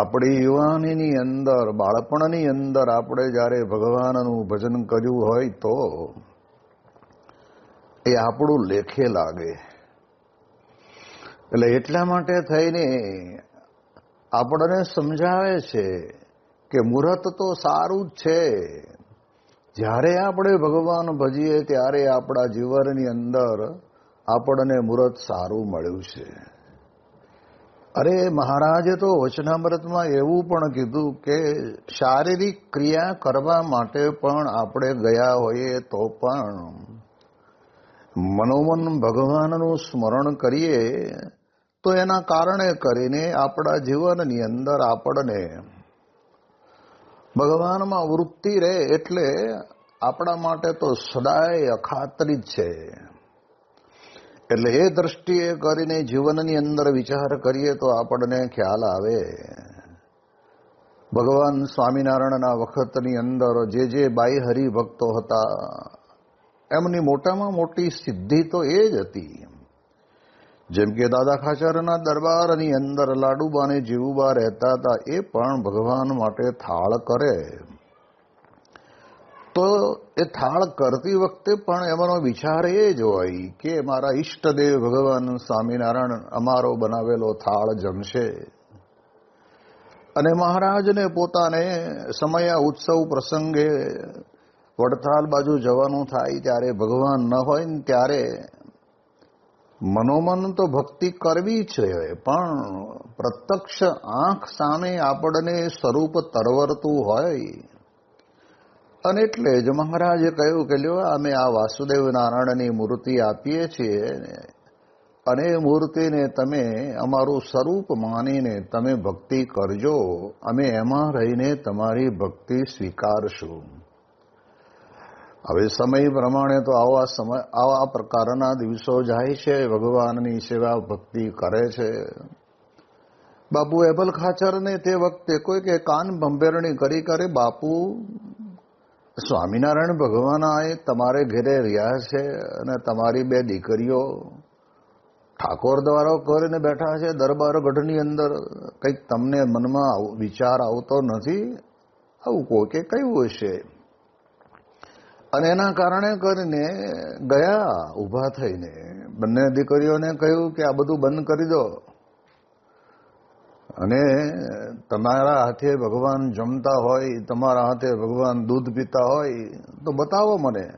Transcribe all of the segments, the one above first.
આપણી યુવાનીની અંદર, બાળપણની અંદર આપણે જ્યારે ભગવાનનું ભજન કર્યું હોય તો એ આપણું લેખે લાગે. એટલે એટલા માટે થઈને આપણને સમજાવે છે કે મુહૂર્ત તો સારું જ છે. જ્યારે આપણે ભગવાન ભજીએ, ત્યારે આપણા જીવનની અંદર આપણને મુહૂર્ત સારું મળ્યું છે. અરે મહારાજે તો વચનામૃતમાં એવું પણ કીધું કે શારીરિક ક્રિયા કરવા માટે પણ આપણે ગયા હોઈએ તો પણ મનોમન ભગવાનનું સ્મરણ કરીએ તો એના કારણે કરીને આપણા જીવનની અંદર આપણને ભગવાનમાં વૃત્તિ રહે એટલે આપણા માટે તો સદાય અખાતરી જ છે. એટલે એ દ્રષ્ટિએ કરીને જીવનની અંદર વિચાર કરીએ તો આપણને ખ્યાલ આવે. ભગવાન સ્વામિનારાયણના વખતની અંદર જે જે બાઈ હરિભક્તો હતા, એમની મોટામાં મોટી સિદ્ધિ તો એ જ હતી. જેમ કે દાદા ખાચરના દરબારની અંદર લાડુબાને જીવુબા રહેતા હતા, એ પણ ભગવાન માટે થાળ કરે. તો એ થાળ કરતી વખતે પણ એમનો વિચાર એ જ હોય કે મારા ઈષ્ટદેવ ભગવાન સ્વામિનારાયણ અમારો બનાવેલો થાળ જમશે. અને મહારાજને પોતાને સમયા ઉત્સવ પ્રસંગે વડતાલ બાજુ જવાનું થાય ત્યારે ભગવાન ન હોય ને ત્યારે મનોમન તો ભક્તિ કરવી છે, પણ પ્રત્યક્ષ આંખ સામે આપણને સ્વરૂપ તરવરતું હોય. અને એટલે જ મહારાજે કહ્યું કે લ્યો, અમે આ વાસુદેવ નારાયણની મૂર્તિ આપીએ છીએ અને એ મૂર્તિને તમે અમારું સ્વરૂપ માનીને તમે ભક્તિ કરજો. અમે એમાં રહીને તમારી ભક્તિ સ્વીકારશું. હવે સમય પ્રમાણે તો આવા સમય, આવા પ્રકારના દિવસો જાય છે, ભગવાનની સેવા ભક્તિ કરે છે. બાપુ એબલ ખાચરને તે વખતે કોઈ કે કાન ભંભેરણી કરી કરે બાપુ સ્વામિનારાયણ ભગવાન આ તમારે ઘેરે રહ્યા છે અને તમારી બે દીકરીઓ ઠાકોર દ્વારા કરીને બેઠા છે, દરબાર ગઢની અંદર. કંઈક તમને મનમાં વિચાર આવતો નથી? આવું કોઈ કે કયું હશે? અને એના કારણે કરીને ગયા, ઊભા થઈને. બંને દીકરીઓને કહ્યું કે આ બધું બંધ કરી દો. અને તમારા હાથે ભગવાન જમતા હોય, તમારા હાથે ભગવાન દૂધ પીતા હોય, તો બતાવો મને.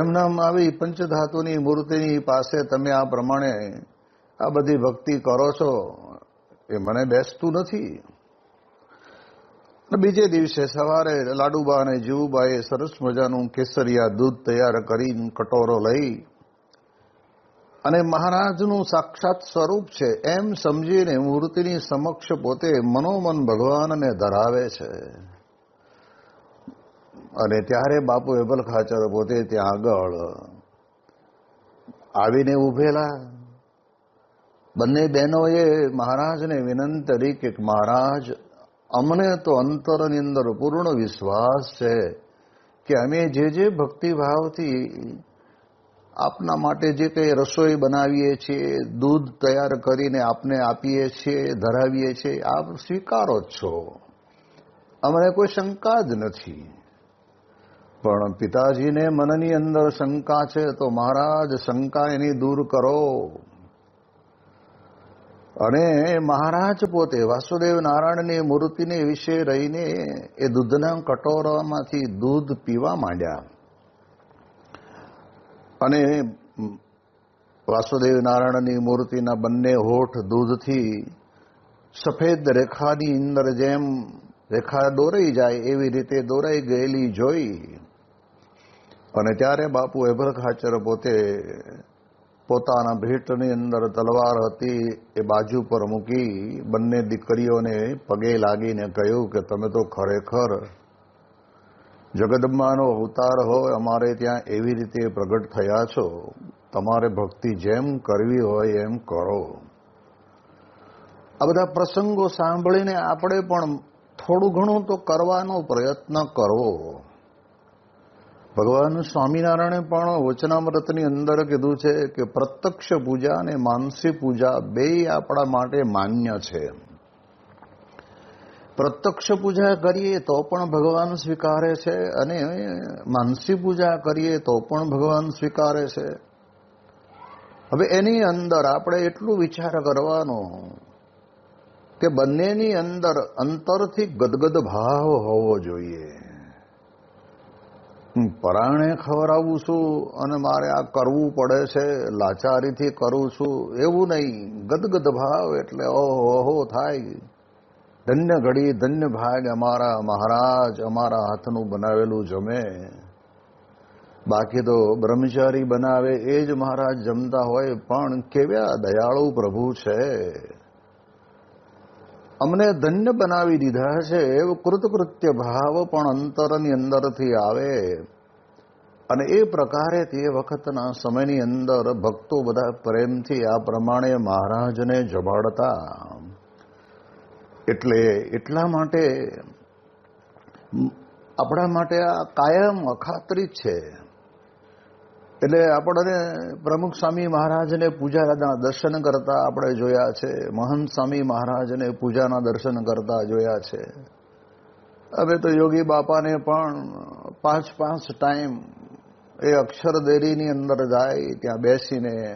એમનામ આવી પંચધાતુની મૂર્તિની પાસે તમે આ પ્રમાણે આ બધી ભક્તિ કરો છો, એ મને બેસતું નથી. બીજે દિવસે સવારે લાડુબા અને જીવુબાએ સરસ મજાનું કેસરિયા દૂધ તૈયાર કરીને કટોરો લઈ અને મહારાજનું સાક્ષાત સ્વરૂપ છે. એમ સમજીને મૂર્તિની સમક્ષ પોતે મનોમન ભગવાનને ધરાવે છે. અને ત્યારે બાપુ એબલ ખાચર પોતે ત્યાં આગળ આવીને ઉભેલા બંને બહેનોએ મહારાજને વિનંતી કરી કે મહારાજ, અમને તો અંતરની અંદર પૂર્ણ વિશ્વાસ છે કે અમે જે જે ભક્તિભાવથી આપના માટે જે કંઈ રસોઈ બનાવીએ છીએ, દૂધ તૈયાર કરીને આપને આપીએ છીએ, ધરાવીએ છીએ, આપ સ્વીકારો જ છો. અમને કોઈ શંકા જ નથી. પણ પિતાજીને મનની અંદર શંકા છે, તો મહારાજ શંકા એની દૂર કરો. અને મહારાજ પોતે વાસુદેવ નારાયણની મૂર્તિને વિશે રહીને એ દૂધના કટોરામાંથી દૂધ પીવા માંડ્યા. અને વાસુદેવ નારાયણની મૂર્તિના બંને હોઠ દૂધથી સફેદ રેખાની અંદર જેમ રેખા દોરાઈ જાય એવી રીતે દોરાઈ ગયેલી જોઈ. અને ત્યારે બાપુ એભર ખાચર પોતે પોતાના ભેટની અંદર તલવાર હતી એ બાજુ પર મૂકી બંને દીકરીઓને પગે લાગીને કહ્યું કે તમે તો ખરેખર જગદંબાનો અવતાર હોય, અમારે ત્યાં એવી રીતે પ્રગટ થયા છો. તમારે ભક્તિ જેમ કરવી હોય એમ કરો. આ બધા પ્રસંગો સાંભળીને આપણે પણ થોડું ઘણું તો કરવાનો પ્રયત્ન કરવો. ભગવાન સ્વામિનારાયણે પણ વચનામૃતની અંદર કીધું છે કે પ્રત્યક્ષ પૂજા અને માનસી પૂજા બે આપણા માટે માન્ય છે. પ્રત્યક્ષ પૂજા કરીએ તો પણ ભગવાન સ્વીકારે છે અને માનસી પૂજા કરીએ તો પણ ભગવાન સ્વીકારે છે. હવે એની અંદર આપણે એટલું વિચાર કરવાનો કે બંનેની અંદર અંતરથી ગદગદ ભાવ હોવો જોઈએ. પરાણે ખવડાવું છું અને મારે આ કરવું પડે છે, લાચારીથી કરું છું, એવું નહીં. ગદગદ ભાવ એટલે ઓહો, થાય. ધન્ય ઘડી ધન્ય ભાગ અમારા મહારાજ, અમારા હાથનું બનાવેલું જમે. બાકી તો બ્રહ્મચારી બનાવે એ જ મહારાજ જમતા હોય, પણ કેવ્યા દયાળુ પ્રભુ છે. અમને ધન્ય બનાવી દીધા છે, એવો કૃતકૃત્ય ભાવ પણ અંતરની અંદરથી આવે. અને એ પ્રકારે તે વખતના સમયની અંદર ભક્તો બધા પ્રેમથી આ પ્રમાણે મહારાજને જમાડતા. એટલે એટલા માટે આપણા માટે આ કાયમ અખાત્રિત છે. એટલે આપણને પ્રમુખ સ્વામી મહારાજને પૂજાના દર્શન કરતા આપણે જોયા છે. મહંત સ્વામી મહારાજને પૂજાના દર્શન કરતા જોયા છે. હવે તો યોગી બાપાને પણ પાંચ પાંચ ટાઈમ એ અક્ષર દેરીની અંદર જાય, ત્યાં બેસીને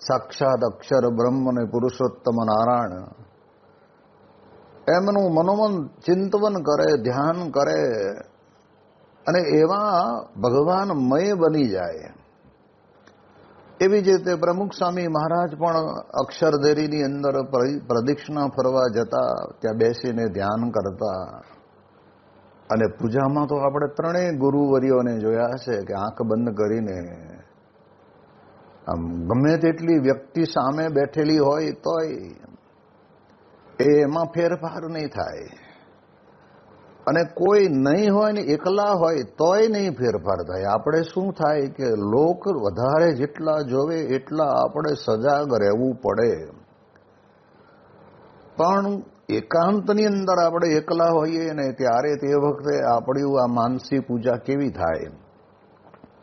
સાક્ષાત અક્ષર બ્રહ્મ અને પુરુષોત્તમ નારાયણ એમનું મનોમન ચિંતવન કરે, ધ્યાન કરે, અને એવા ભગવાનમય બની જાય. એવી જ રીતે પ્રમુખ સ્વામી મહારાજ પણ અક્ષરધેરીની અંદર પ્રદક્ષિણા ફરવા જતા, ત્યાં બેસીને ધ્યાન કરતા. અને પૂજામાં તો આપણે ત્રણેય ગુરુવરીઓને જોયા છે કે આંખ બંધ કરીને. આમ ગમે તેટલી વ્યક્તિ સામે બેઠેલી હોય તોય એમાં ફેરફાર નહીં થાય. અને કોઈ નહીં હોય ને એકલા હોય, તોય નહીં ફેરફાર થાય. આપણે શું થાય કે લોક વધારે જેટલા જોવે એટલા આપણે સજાગ રહેવું પડે. પણ એકાંતની અંદર આપણે એકલા હોઈએ ને ત્યારે તે વખતે આપણી આ માનસી પૂજા કેવી થાય?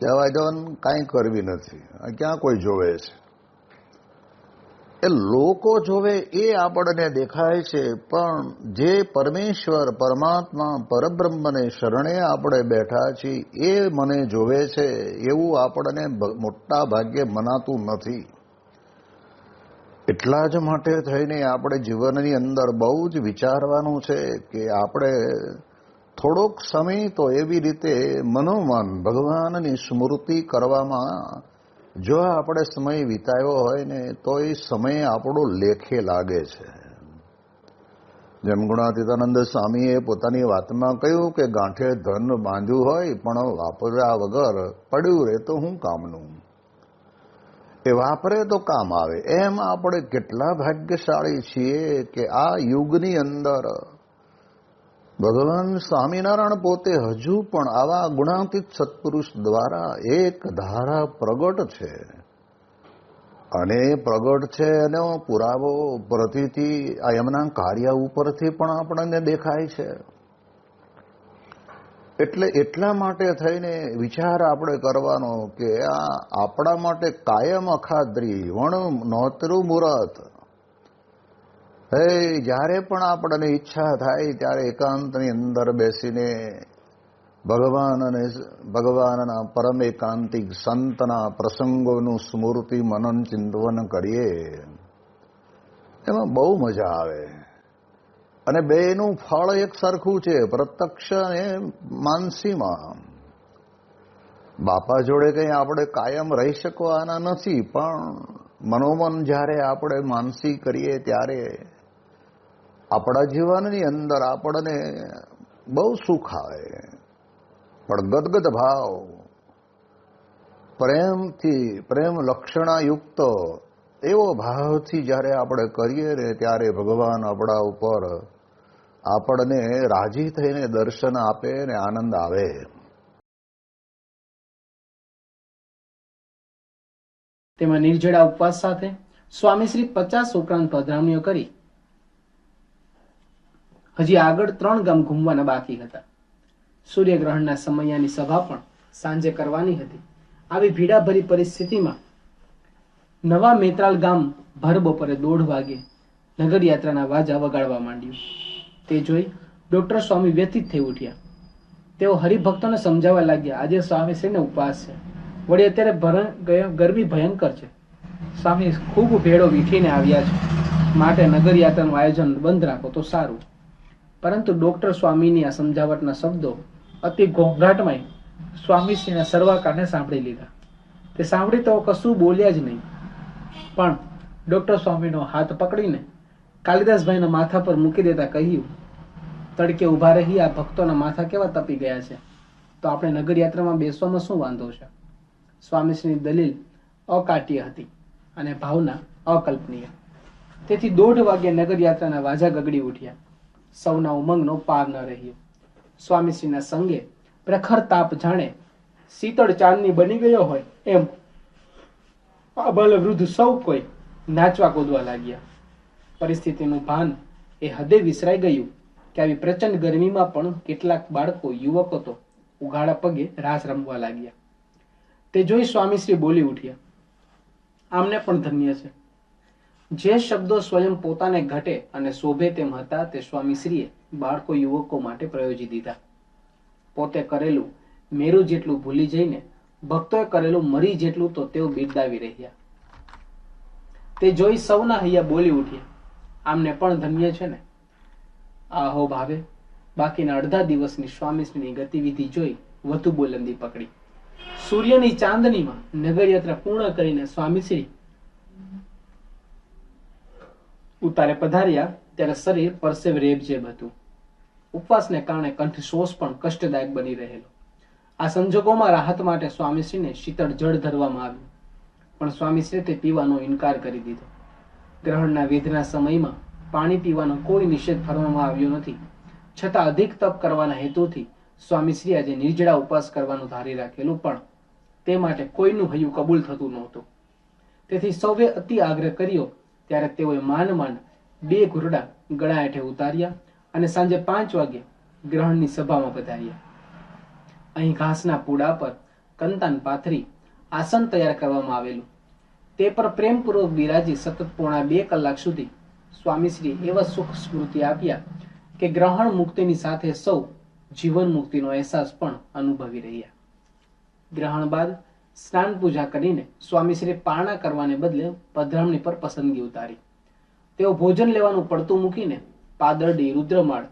કહેવાય જવાનું કાંઈ કરવી નથી. ક્યાં કોઈ જોવે છે? એ લોકો જોવે એ આપણને દેખાય છે, પણ જે પરમેશ્વર પરમાત્મા પરબ્રહ્મને શરણે આપણે બેઠા છીએ, એ મને જોવે છે, એવું આપણને મોટા ભાગ્યે મનાતું નથી. એટલા જ માટે થઈને આપણે જીવનની અંદર બહુ જ વિચારવાનું છે કે આપણે થોડોક સમય તો એવી રીતે મનોમન ભગવાનની સ્મૃતિ કરવામાં જો આપણે સમય વિતાવ્યો હોય ને, તો એ સમય આપણો લેખે લાગે છે. જેમ ગુણાતીતાનંદ સ્વામીએ પોતાની વાતમાં કહ્યું કે ગાંઠે ધન બાંધ્યું હોય, પણ વાપર્યા વગર પડ્યું રહે તો હું કામનું. એ વાપરે તો કામ આવે. એમ આપણે કેટલા ભાગ્યશાળી છીએ કે આ યુગની અંદર ભગવાન સ્વામિનારાયણ પોતે હજુ પણ આવા ગુણાતીત સત્પુરુષ દ્વારા એક ધારા પ્રગટ છે. અને પ્રગટ છે એનો પુરાવો પ્રતિથી આ એમના કાર્ય ઉપરથી પણ આપણને દેખાય છે. એટલે એટલા માટે થઈને વિચાર આપણે કરવાનો કે આ આપણા માટે કાયમ અખાદ્રી વણ નોતરું મુહૂર્ત હે, જ્યારે પણ આપણને ઈચ્છા થાય ત્યારે એકાંતની અંદર બેસીને ભગવાન અને ભગવાનના પરમ એકાંતિક સંતના પ્રસંગોનું સ્મૃતિ મનન ચિંતવન કરીએ, એમાં બહુ મજા આવે. અને બેનું ફળ એક સરખું છે, પ્રત્યક્ષ અને માનસીમાં. બાપા જોડે કંઈ આપણે કાયમ રહી શકવાના નથી, પણ મનોમન જ્યારે આપણે માનસી કરીએ ત્યારે આપણા જીવનની અંદર આપણને બહુ સુખ આવે. પણ ગદગદ ભાવ, પ્રેમથી, પ્રેમ લક્ષણાયુક્ત એવો ભાવથી જ્યારે આપણે કરીએ ને ત્યારે ભગવાન આપણા ઉપર આપણને રાજી થઈને દર્શન આપે ને આનંદ આવે. તેમાં નિર્જળા ઉપવાસ સાથે સ્વામી શ્રી પચાસ ઉપરાંત પધરામણીઓ કરી હજી આગળ ત્રણ ગામ ઘૂમવાના બાકી હતા. સૂર્યગ્રહણના સમયાની સભા પણ સાંજે કરવાની હતી. આવી ભીડાભરી પરિસ્થિતિમાં નવા મેત્રાલ ગામ ભર બપોરે દોઢ વાગે નગર યાત્રાના વાજા વગાડવા માંડ્યું. તે જોઈ ડોક્ટર સ્વામી વ્યથિત થઈ ઉઠ્યા. તેઓ હરિભક્તોને સમજાવવા લાગ્યા, આજે સ્વામી શ્રીને ઉપવાસ છે? વળી અત્યારે ભરણ- ગરમી ભયંકર છે. સ્વામી ખૂબ ભેળો વીઠીને આવ્યા છે. માટે નગર યાત્રાનું આયોજન બંધ રાખો તો સારું. પરંતુ ડોક્ટર સ્વામીની આ સમજાવટના શબ્દો અતિ ઘોંઘાટમાં સ્વામીશ્રીના સર્વાકારને સાંભળી લીધા. તે સાંભળી તો કશું બોલ્યા જ નહીં. પણ ડોક્ટર સ્વામીનો હાથ પકડીને કાલિદાસભાઈના માથા પર મૂકી દેતા કહ્યું, તડકે ઊભા રહી, આ ભક્તોના માથા કેવા તપી ગયા છે? તો આપણે નગર યાત્રામાં બેસવામાં શું વાંધો છે? સ્વામીશ્રીની દલીલ અકાટ્ય હતી અને ભાવના અકલ્પનીય. તેથી દોઢ વાગ્યે નગર યાત્રાના વાજા ગગડી ઉઠ્યા. સૌના ઉમંગનો પાર ન રહ્યો. સ્વામીશ્રીના સંગે પ્રખર તાપ જાણે શીતળ ચાંદની બની ગયો હોય એમ. અબલ વૃદ્ધ સૌ કોઈ નાચવા કૂદવા લાગ્યા. પરિસ્થિતિનું ભાન એ હદે વિસરાઈ ગયું કે આવી પ્રચંડ ગરમીમાં પણ કેટલાક બાળકો, યુવકો તો ઉઘાડા પગે રાસ રમવા લાગ્યા. તે જોઈ સ્વામીશ્રી બોલી ઉઠ્યા. આમને પણ ધન્ય છે. જે શબ્દો સ્વયં પોતાને ઘટે અને શોભે તેમ હતા, તે સ્વામીશ્રીએ બાળકો, યુવકો માટે પ્રયોજી દીધા. પોતે કરેલું મેરુ જેટલું ભૂલી જઈને, ભક્તોએ કરેલું મરી જેટલું તો તેઓ બિરદાવી રહ્યા. તે જોઈ સૌના હૈયા બોલી ઉઠ્યા. આમને પણ ધન્ય છે ને? આહો ભાવે, બાકીના અડધા દિવસની સ્વામીશ્રીની ગતિવિધિ જોઈ વધુ બોલંદી પકડી. સૂર્યની ચાંદનીમાં નગરયાત્રા પૂર્ણ કરીને સ્વામીશ્રી ઉતારે પધાર્યા ત્યારે શરીર પરસેવ રેબજેબ હતું. ઉપવાસને કારણે કંઠશોષ પણ કષ્ટદાયક બની રહેલો. આ સંજોગોમાં રાહત માટે સ્વામીશ્રીને શીતળ જળ ધરવામાં આવ્યું. પણ સ્વામીશ્રીએ તે પીવાનો ઇનકાર કરી દીધો. ગ્રહણના વેધના સમયમાં પાણી પીવાનો કોઈ નિષેધ ફરવામાં આવ્યો નથી. છતાં અધિક તપ કરવાના હેતુથી સ્વામીશ્રી આજે નિર્જળા ઉપવાસ કરવાનું ધારી રાખેલું, પણ તે માટે કોઈનું હૈયું કબૂલ થતું નહોતું. તેથી સૌએ અતિ આગ્રહ કર્યો ત્યારે તેઓએ માન માંડ બે ઘોરડા ગળા હેઠે ઉતાર્યા અને સાંજે પાંચ વાગે ગ્રહણની સભામાં પધાર્યા. અહીં ઘાસના પૂડા પર કંતાન પાથરી આસન તૈયાર કરવામાં આવેલું. તે પર પ્રેમપૂર્વક બિરાજી સતત પોણા બે કલાક સુધી સ્વામીશ્રી એવા સુખ સ્મૃતિ આપ્યા કે ગ્રહણ મુક્તિની સાથે સૌ જીવન મુક્તિનો અહેસાસ પણ અનુભવી રહ્યા. ગ્રહણ બાદ સ્નાન પૂજા કરીને સ્વામીશ્રી પારણા કરવાને બદલે પધરામણી પર પસંદગી ઉતારી. તેઓ ભોજન લેવાનું પડતું મૂકીને પાદરડી રુદ્રમાળ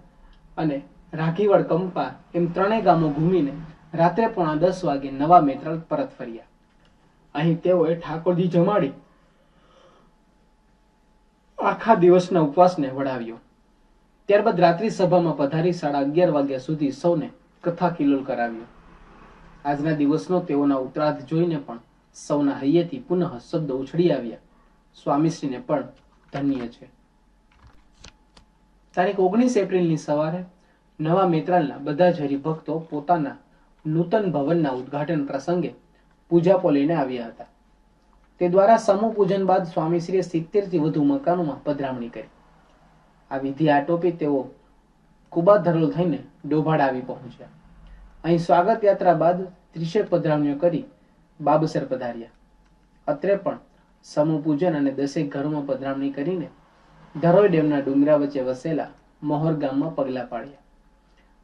અને રાઘીવડ કંપા એમ ત્રણેય ગામો ઘૂમીને રાત્રે પોણા દસ વાગે નવા મેત્રાલ પરત ફર્યા. અહીં તેઓએ ઠાકોરજી જમાડી આખા દિવસના ઉપવાસને વડાવ્યો ત્યારબાદ રાત્રિ સભામાં પધારી સાડા અગિયાર વાગ્યા સુધી સૌને કથા કિલોલ કરાવ્યો. આજના દિવસનો તેઓના ઉતરાધ જોઈને પણ સૌના હૈયેથી પુનઃ શબ્દ ઉછળી આવ્યા. સ્વામીશ્રીને પણ ધન્ય છે. તારીખ ઓગણીસ એપ્રિલની સવારે નવા મેત્રાલના બધા જ હરિભક્તો પોતાના નૂતન ભવનના ઉદ્ઘાટન પ્રસંગે પૂજાપો લઈને આવ્યા હતા. તે દ્વારા સમૂહ પૂજન બાદ સ્વામીશ્રીએ સિત્તેરથી વધુ મકાનોમાં પધરામણી કરી. આ વિધિ આટોપી તેઓ કુબાધરોલ થઈને ડોભાડ આવી પહોંચ્યા. અહીં સ્વાગત યાત્રા બાદ ત્રીસેક પધરાવણીઓ કરી, બાબસર પધાર્યા. અત્રે પણ સમૂહ પૂજન અને દસેક ઘરોમાં પધરામણી કરીને ધરોઈ ડેમના ડુંગરા વચ્ચે વસેલા મોહર ગામમાં પગલા પાડ્યા.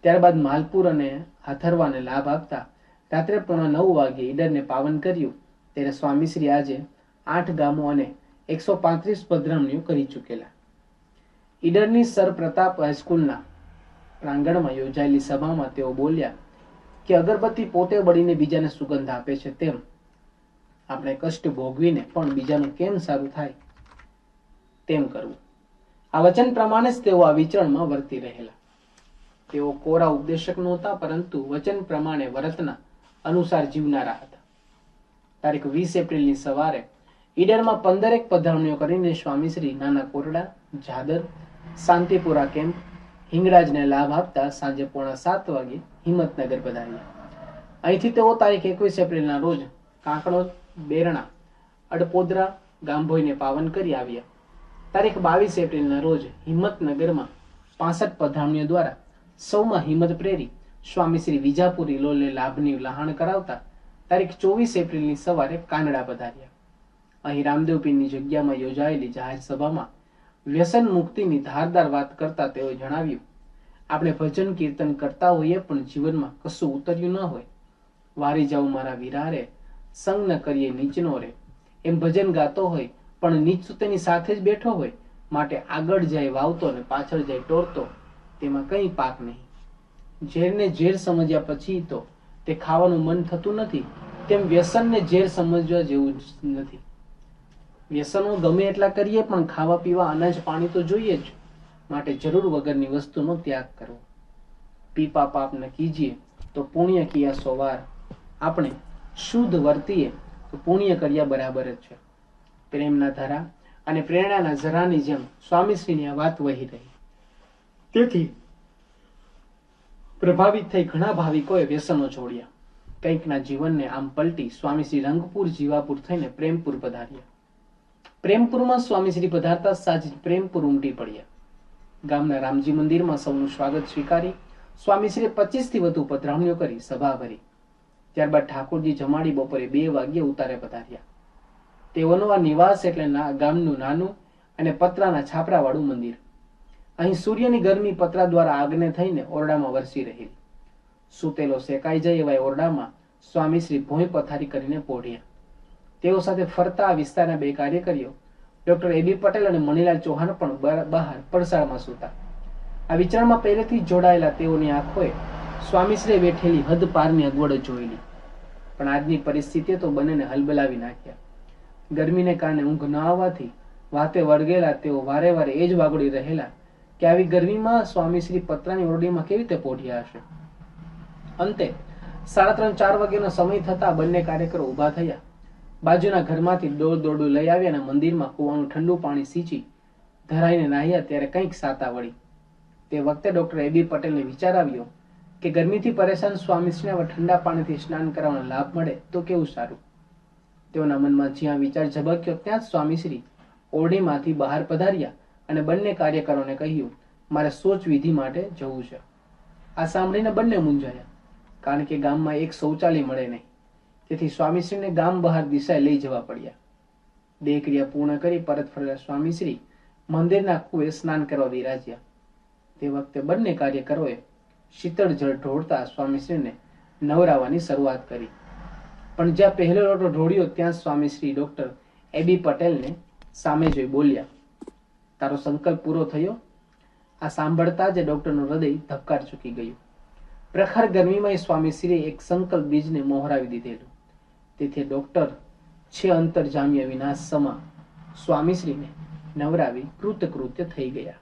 ત્યારબાદ માલપુર અને હાથરવાને લાભ આપતા રાત્રે પોણા નવ વાગે ઈડરને પાવન કર્યું. ત્યારે સ્વામીશ્રી આજે આઠ ગામો અને એકસો પાંત્રીસ પધરામણીઓ કરી ચૂકેલા. ઈડરની સર પ્રતાપ હાઈસ્કૂલના પ્રાંગણમાં યોજાયેલી સભામાં તેઓ બોલ્યા કે અગરબત્તી પોતે બળીને બીજાને સુગંધ આપે છે તેમ. આપણે કષ્ટ ભોગવીને પણ બીજાનું કેમ સારું થાય? તેમ કરવું. આ વચન પ્રમાણે જ તેઓ આ વિચરણમાં વર્તી રહેલા. તેઓ કોરા ઉપદેશક નહોતા, પરંતુ વચન પ્રમાણે વર્તના અનુસાર જીવનારા હતા. તારીખ વીસ એપ્રિલની સવારે ઈડરમાં પંદરેક પધરાવણીઓ કરીને સ્વામીશ્રી નાના કોરડા, જાદર, શાંતિપુરા કેમ્પ હિંગળાજને લાભ આપતા સાંજે પોણા સાત વાગે હિંમતનગર પધાર્યા અહીંથી તેઓ તારીખ એકવીસ એપ્રિલના રોજ કાંકણોદ બેરણા, અડપોદરા, ગાંભોઈને પાવન કરી આવ્યા. તારીખ બાવીસ એપ્રિલના રોજ હિંમતનગરમાં પાસઠ પધરામણીઓ દ્વારા સૌમાં હિંમત પ્રેરી સ્વામી શ્રી વિજાપુરી લોલે લાભની લહાણ કરાવતા તારીખ ચોવીસ એપ્રિલની સવારે કાનડા પધાર્યા. અહીં રામદેવ પીરની જગ્યામાં યોજાયેલી જાહેર સભામાં વ્યસન મુક્તિની ધારદાર વાત કરતા તેઓએ જણાવ્યું, આપણે ભજન કીર્તન કરતા હોઈએ પણ જીવનમાં કશું ઉતર્યું ન હોય. વારી જાઉં મારા વિરારે, સંગ ન કરીએ નીચનો રે. એમ ભજન ગાતો હોય, પણ નીચ તેની સાથે જ બેઠો હોય, માટે આગળ જાય વાવતો ને પાછળ જાય ટોરતો, તેમાં કંઈ પાક નહીં. ઝેરને ઝેર સમજ્યા પછી તો તે ખાવાનું મન થતું નથી, તેમ વ્યસનને ઝેર સમજવા જેવું જ નથી. વ્યસનો ગમે એટલા કરીએ, પણ ખાવા પીવા અનાજ પાણી તો જોઈએ જ માટે જરૂર વગરની વસ્તુનો ત્યાગ કરવો. પીપા પાપ ન કીજીએ, તો પુણ્ય કિયા સોવાર. આપણે શુદ્ધ વર્તીએ, તો પુણ્ય કર્યા બરાબર જ છે. પ્રેમના ધારા અને પ્રેરણાના જરાની જેમ સ્વામીશ્રીની આ વાત વહી રહી. તેથી પ્રભાવિત થઈ ઘણા ભાવિકોએ વ્યસનો છોડ્યા. કંઈકના જીવનને આમ પલટી સ્વામીશ્રી રંગપુર, જીવાપુર થઈને પ્રેમપુર પધાર્યા. પ્રેમપુરમાં સ્વામીશ્રી પધારતા સાજ પ્રેમપુર ઉમટી પડ્યા. ગામના રામજી મંદિરમાં સૌનું સ્વાગત સ્વીકારી સ્વામીશ્રીએ પચીસથી વધુ પધરામણીઓ કરી, સભા ભરી. ત્યારબાદ ઠાકોરજી જમાડી બપોરે બે વાગ્યે ઉતારે પધાર્યા. તેઓનો આ નિવાસ એટલે ગામનું નાનું અને પતરાના છાપરાવાળું મંદિર. અહીં સૂર્યની ગરમી પતરા દ્વારા આગને થઈને ઓરડામાં વરસી રહેલી. સૂતેલો શેકાઈ જાય એવા ઓરડામાં સ્વામીશ્રી ભોંય પથારી કરીને પોઢ્યા. તેઓ સાથે ફરતા આ વિસ્તારના બે કાર્યકરીઓ, ડોક્ટર એબી પટેલ અને મણિલાલ ચૌહાણ પણ બહાર પડસાળમાં સૂતા. આ વિચારમાં પહેલેથી જોડાયેલા તેઓની આંખોએ સ્વામીશ્રીએ બેઠેલી હદ પારની અગવડ જોયેલી. પણ આજની પરિસ્થિતિએ તો બંનેને હલબલાવી નાખ્યા. ગરમીને કારણે ઊંઘ ન આવવાથી વાતે વળગેલા તેઓ વારે વારે એ જ વાગડી રહેલા કે આવી ગરમીમાં સ્વામીશ્રી પતરાની ઓરડીમાં કેવી રીતે પોઢ્યા હશે? અંતે સાડા ત્રણ ચાર વાગ્યાનો સમય થતા બંને કાર્યકરો ઊભા થયા. બાજુના ઘરમાંથી દોડ દોડું લઈ આવી અને મંદિરમાં કૂવાનું ઠંડુ પાણી સીંચી ધરાઈને નાહ્યા ત્યારે કંઈક સાતા વળી. તે વખતે ડોક્ટર એબી પટેલને વિચાર આવ્યો કે ગરમીથી પરેશાન સ્વામીશ્રીને હવે ઠંડા પાણીથી સ્નાન કરવાનો લાભ મળે તો કેવું સારું? તેઓના મનમાં જ્યાં વિચાર ઝબક્યો ત્યાં જ સ્વામીશ્રી ઓરડીમાંથી બહાર પધાર્યા અને બંને કાર્યકરોને કહ્યું, મારે સોચ વિધિ માટે જવું છે. આ સાંભળીને બંને મૂંઝાયા, કારણ કે ગામમાં એક શૌચાલય મળે નહીં. તેથી સ્વામીશ્રીને ગામ બહાર દિશાએ લઈ જવા પડ્યા. દેહ ક્રિયા પૂર્ણ કરી પરત ફરેલા સ્વામીશ્રી મંદિરના કુએ સ્નાન કરવા વિરાજ્યા તે વખતે બંને કાર્યકરોએ શીતળ જળ ઢોળતા સ્વામીશ્રીને નવરાવાની શરૂઆત કરી. પણ જ્યાં પહેલો લોટો ઢોળ્યો, ત્યાં સ્વામીશ્રી ડોક્ટર એબી પટેલને સામે જોઈ બોલ્યા, તારો સંકલ્પ પૂરો થયો? આ સાંભળતા જ ડોક્ટરનું હૃદય ધબકાર ચૂકી ગયું. પ્રખર ગરમીમાં સ્વામીશ્રીએ એક સંકલ્પ બીજને મોહરાવી દીધેલું. તેથી ડોક્ટર છે અંતર જામ્ય વિનાશ સમા સ્વામીશ્રીને નવરાવી કૃતકૃત્ય થઈ ગયા.